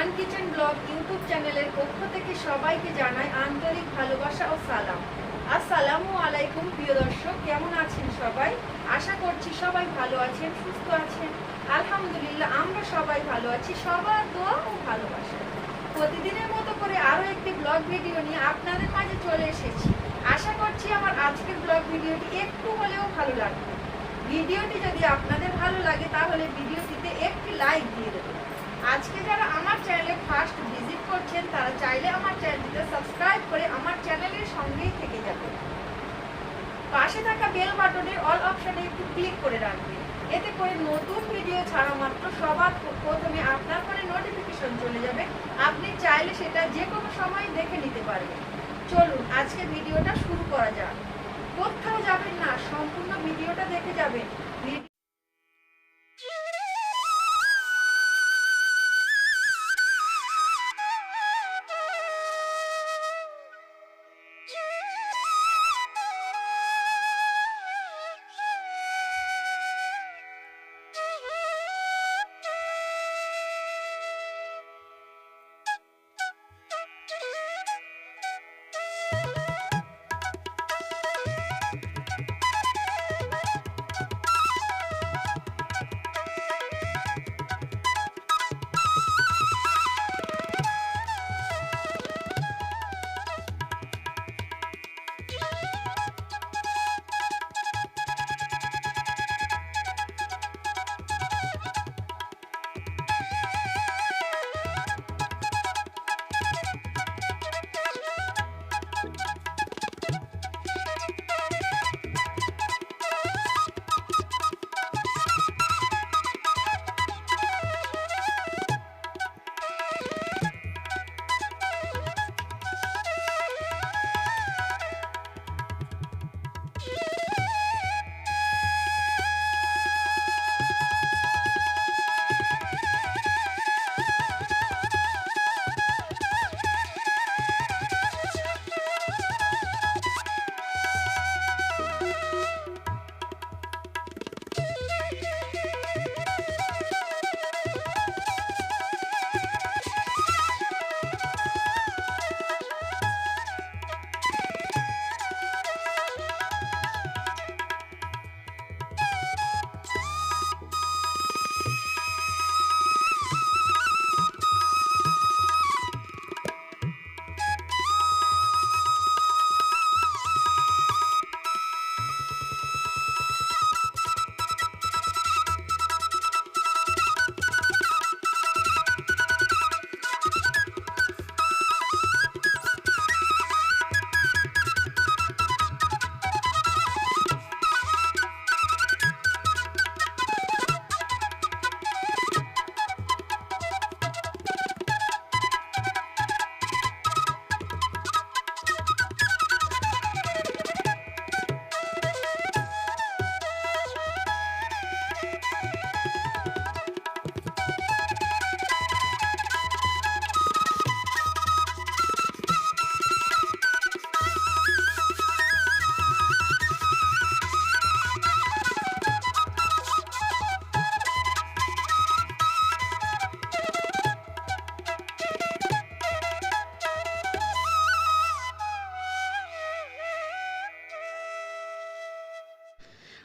Roman kitchen blog YouTube চ্যানেলের পক্ষ থেকে সবাইকে জানাই আন্তরিক ভালোবাসা ও সালাম। আসসালামু আলাইকুম, প্রিয় দর্শক, কেমন আছেন সবাই? আশা করছি সবাই ভালো আছেন, সুস্থ আছেন। আলহামদুলিল্লাহ, আমরা সবাই ভালো আছি, সবার দোয়া ও ভালোবাসা। প্রতিদিনের মতো করে আরও একটি ব্লগ ভিডিও নিয়ে আপনাদের মাঝে চলে এসেছি। আশা করছি আমার আজকের ব্লগ ভিডিওটি একটু হলেও ভালো লাগবে। ভিডিওটি যদি আপনাদের ভালো লাগে, তাহলে ভিডিওটিতে একটি লাইক দিয়ে দেবেন। আজকে যারা আমার চ্যানেলে ফার্স্ট ভিজিট করছেন, তারা চাইলে আমার চ্যানেলটিতে সাবস্ক্রাইব করে আমার চ্যানেলের সঙ্গেই থেকে যাবে। পাশে থাকা বেল বাটনের অল অপশনে একটু ক্লিক করে রাখবেন এতে করে নতুন ভিডিও ছাড়া মাত্র সবার প্রথমে আপনার ফোনে নোটিফিকেশন চলে যাবে। আপনি চাইলে সেটা যে কোনো সময় দেখে নিতে পারবেন। চলুন, আজকে ভিডিওটা শুরু করা যাক। কোথাও যাবেন না, সম্পূর্ণ ভিডিওটা দেখে যাবেন।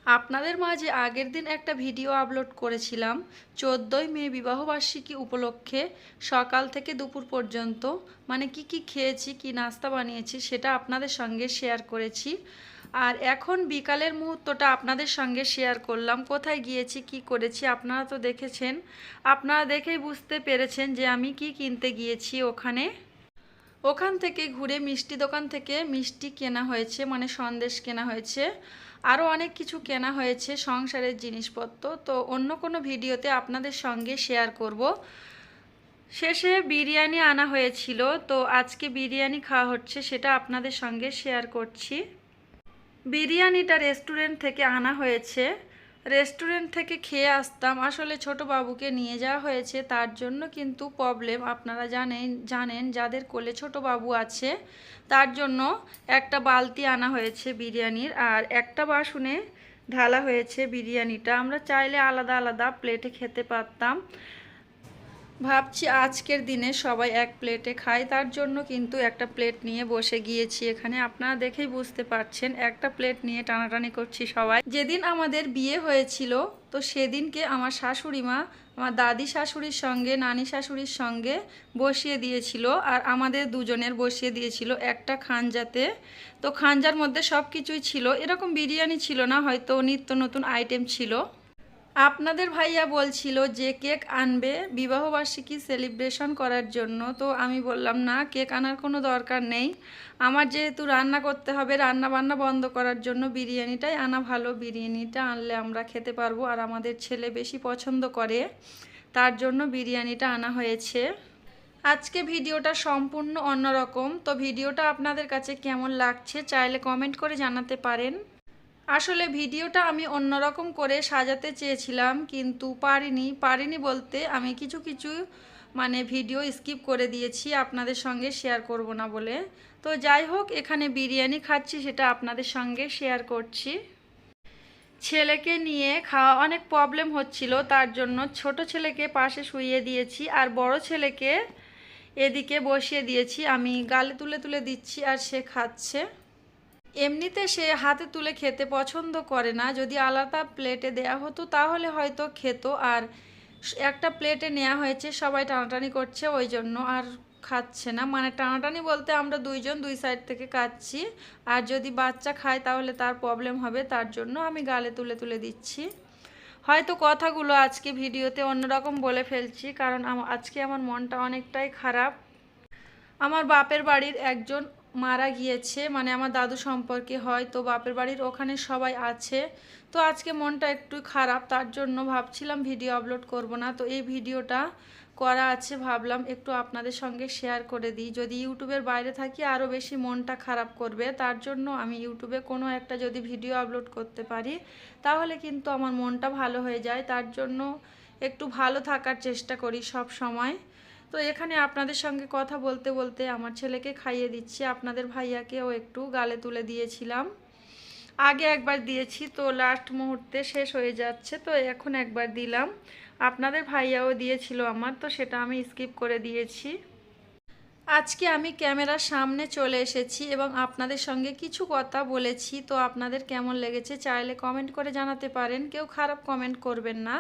আপনাদের মাঝে আগের দিন একটা ভিডিও আপলোড করেছিলাম, চোদ্দোই মে বিবাহবার্ষিকী উপলক্ষে সকাল থেকে দুপুর পর্যন্ত মানে কি কি খেয়েছি, কি নাস্তা বানিয়েছি সেটা আপনাদের সঙ্গে শেয়ার করেছি। আর এখন বিকালের মুহূর্তটা আপনাদের সঙ্গে শেয়ার করলাম, কোথায় গিয়েছি, কি করেছি, আপনারা তো দেখেছেন। আপনারা দেখেই বুঝতে পেরেছেন যে আমি কি কিনতে গিয়েছি ওখানে। ওখান থেকে ঘুরে মিষ্টি দোকান থেকে মিষ্টি কেনা হয়েছে মানে সন্দেশ কেনা হয়েছে। আরও অনেক কিছু কেনা হয়েছে সংসারের জিনিসপত্র। তো অন্য কোনো ভিডিওতে আপনাদের সঙ্গে শেয়ার করব। শেষে বিরিয়ানি আনা হয়েছিল, তো আজকে বিরিয়ানি খাওয়া হচ্ছে সেটা আপনাদের সঙ্গে শেয়ার করছি। বিরিয়ানিটা রেস্টুরেন্ট থেকে আনা হয়েছে। রেস্টুরেন্ট থেকে খেয়ে আসতাম। আসলে ছোট বাবুকে নিয়ে যাওয়া হয়েছে, তার জন্য কিন্তু প্রবলেম আপনারা জানেন জানেন যাদের কোলে ছোট বাবু আছে, তার জন্য একটা বালতি আনা হয়েছে বিরিয়ানির, আর একটা বাসনে ঢালা হয়েছে বিরিয়ানিটা। আমরা চাইলে আলাদা আলাদা প্লেটে খেতে পারতাম। ভাবছি আজকের দিনে সবাই এক প্লেটে খায়, তার জন্য কিন্তু একটা প্লেট নিয়ে বসে গিয়েছি এখানে। আপনারা দেখেই বুঝতে পারছেন, একটা প্লেট নিয়ে টানাটানি করছি সবাই। যেদিন আমাদের বিয়ে হয়েছিল, তো সেদিনকে আমার শাশুড়ি মা আমার দাদি শাশুড়ির সঙ্গে, নানি শাশুড়ির সঙ্গে বসিয়ে দিয়েছিল আর আমাদের দুজনের বসিয়ে দিয়েছিল একটা খাঞ্জাতে তো খাঞ্জার মধ্যে সব কিছুই ছিল, এরকম বিরিয়ানি ছিল না, হয়তো নিত্য নতুন আইটেম ছিল। আপনাদের ভাইয়া বলছিল যে কেক আনবে, বিবাহবার্ষিকী সেলিব্রেশন করার জন্য। তো আমি বললাম, না, কেক আনার কোনো দরকার নেই। আমার যেহেতু রান্না করতে হবে রান্না বান্না বন্ধ করার জন্য বিরিয়ানিটাই আনা ভালো। বিরিয়ানিটা আনলে আমরা খেতে পারব। আর আমাদের ছেলে বেশি পছন্দ করে, তার জন্য বিরিয়ানিটা আনা হয়েছে। আজকে ভিডিওটা সম্পূর্ণ অন্যরকম। তো ভিডিওটা আপনাদের কাছে কেমন লাগছে, চাইলে কমেন্ট করে জানাতে পারেন। আসলে ভিডিওটা আমি অন্যরকম করে সাজাতে চেয়েছিলাম, কিন্তু পারিনি। পারিনি বলতে আমি কিছু কিছু মানে ভিডিও স্কিপ করে দিয়েছি, আপনাদের সঙ্গে শেয়ার করব না বলে। তো যাই হোক, এখানে বিরিয়ানি খাচ্ছি, সেটা আপনাদের সঙ্গে শেয়ার করছি। ছেলেকে নিয়ে খাওয়া অনেক প্রবলেম হচ্ছিল, তার জন্য ছোট ছেলেকে পাশে শুইয়ে দিয়েছি, আর বড় ছেলেকে এদিকে বসিয়ে দিয়েছি। আমি গালে তুলে তুলে দিচ্ছি, আর সে খাচ্ছে। এমনিতে সে হাতে তুলে খেতে পছন্দ করে না। যদি আলাদা প্লেটে দেয়া হতো, তাহলে হয়তো খেত। আর একটা প্লেটে নেওয়া হয়েছে, সবাই টানাটানি করছে ওই জন্য আর খাচ্ছে না। মানে টানাটানি বলতে আমরা দুইজন দুই সাইড থেকে খাচ্ছি। আর যদি বাচ্চা খায়, তাহলে তার প্রবলেম হবে। তার জন্য আমি গালে তুলে তুলে দিচ্ছি। হয়তো কথাগুলো আজকে ভিডিওতে অন্যরকম বলে ফেলছি, কারণ আজকে আমার মনটা অনেকটাই খারাপ। আমার বাপের বাড়ির একজন মারা গিয়েছে মানে আমার দাদু সম্পর্কে হয়, তো বাপের বাড়ির ওখানে সবাই আছে। তো আজকে মনটা একটু খারাপ, তার জন্য ভাবছিলাম ভিডিও আপলোড করব না। তো এই ভিডিওটা করা আছে, ভাবলাম একটু আপনাদের সঙ্গে শেয়ার করে দিই। যদি ইউটিউবের বাইরে থাকি, আরও বেশি মনটা খারাপ করবে। তার জন্য আমি ইউটিউবে কোনো একটা যদি ভিডিও আপলোড করতে পারি, তাহলে কিন্তু আমার মনটা ভালো হয়ে যায়। তার জন্য একটু ভালো থাকার চেষ্টা করি সব সময়। তো এখানে আপনাদের সঙ্গে কথা বলতে বলতে আমার ছেলেকে খাইয়ে দিচ্ছি। আপনাদের ভাইয়াকেও একটু গালে তুলে দিয়েছিলাম। আগে একবার দিয়েছি তো লাস্ট মুহূর্তে শেষ হয়ে যাচ্ছে তো এখন একবার দিলাম। আপনাদের ভাইয়াও দিয়েছিল আমার তো সেটা আমি স্কিপ করে দিয়েছি। আজকে আমি ক্যামেরার সামনে চলে এসেছি এবং আপনাদের সঙ্গে কিছু কথা বলেছি, তো আপনাদের কেমন লেগেছে চাইলে কমেন্ট করে জানাতে পারেন, কেউ খারাপ কমেন্ট করবেন না।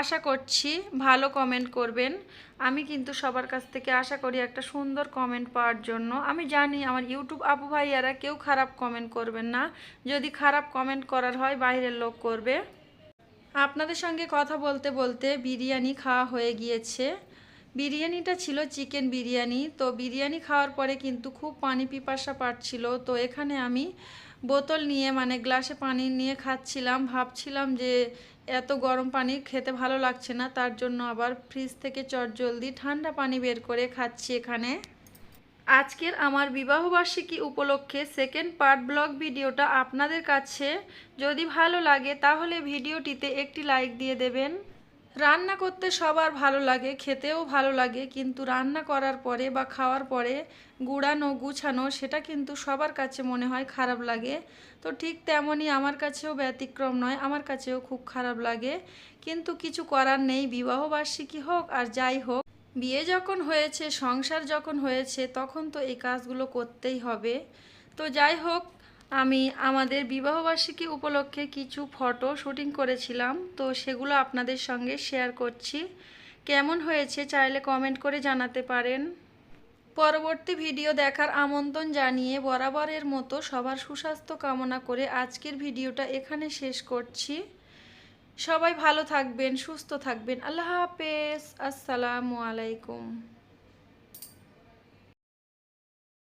আশা করছি ভালো কমেন্ট করবেন। আমি কিন্তু সবার কাছ থেকে আশা করি একটা সুন্দর কমেন্ট পাওয়ার জন্য। আমি জানি আমার ইউটিউব আপু ভাইয়ারা কেউ খারাপ কমেন্ট করবেন না। যদি খারাপ কমেন্ট করার হয় বাইরের লোক করবে। আপনাদের সঙ্গে কথা বলতে বলতে বিরিয়ানি খাওয়া হয়ে গিয়েছে। বিরিয়ানিটা ছিল চিকেন বিরিয়ানি। তো বিরিয়ানি খাওয়ার পরে কিন্তু খুব পানি পিপাসা পাচ্ছিল। তো এখানে আমি বোতল নিয়ে মানে গ্লাসে পানি নিয়ে খাচ্ছিলাম। ভাবছিলাম যে এত গরম পানি খেতে ভালো লাগছে না, তার জন্য আবার ফ্রিজ থেকে চট জলদি ঠান্ডা পানি বের করে খাচ্ছি এখানে। আজকের আমার বিবাহবার্ষিকী উপলক্ষে সেকেন্ড পার্ট ব্লগ ভিডিওটা আপনাদের কাছে। যদি ভালো লাগে তাহলে ভিডিওটিতে একটি লাইক দিয়ে দেবেন। রান্না করতে সবার ভালো লাগে, খেতেও ভালো লাগে, কিন্তু রান্না করার পরে বা খাওয়ার পরে গুড়ানো, গুছানো, সেটা কিন্তু সবার কাছে মনে হয় খারাপ লাগে। তো ঠিক তেমনই আমার কাছেও ব্যতিক্রম নয়, আমার কাছেও খুব খারাপ লাগে। কিন্তু কিছু করার নেই বিবাহবার্ষিকী হোক আর যাই হোক, বিয়ে যখন হয়েছে, সংসার যখন হয়েছে, তখন তো এই কাজগুলো করতেই হবে। তো যাই হোক আমি আমাদের বিবাহবার্ষিকী উপলক্ষে কিছু ফটো শুটিং করেছিলাম, তো সেগুলো আপনাদের সঙ্গে শেয়ার করছি। কেমন হয়েছে চাইলে কমেন্ট করে জানাতে পারেন। পরবর্তী ভিডিও দেখার আমন্ত্রণ জানিয়ে বরাবরের মতো সবার সুস্বাস্থ্য কামনা করে আজকের ভিডিওটা এখানে শেষ করছি। সবাই ভালো থাকবেন, সুস্থ থাকবেন। আল্লাহ হাফেজ। আসসালামু আলাইকুম।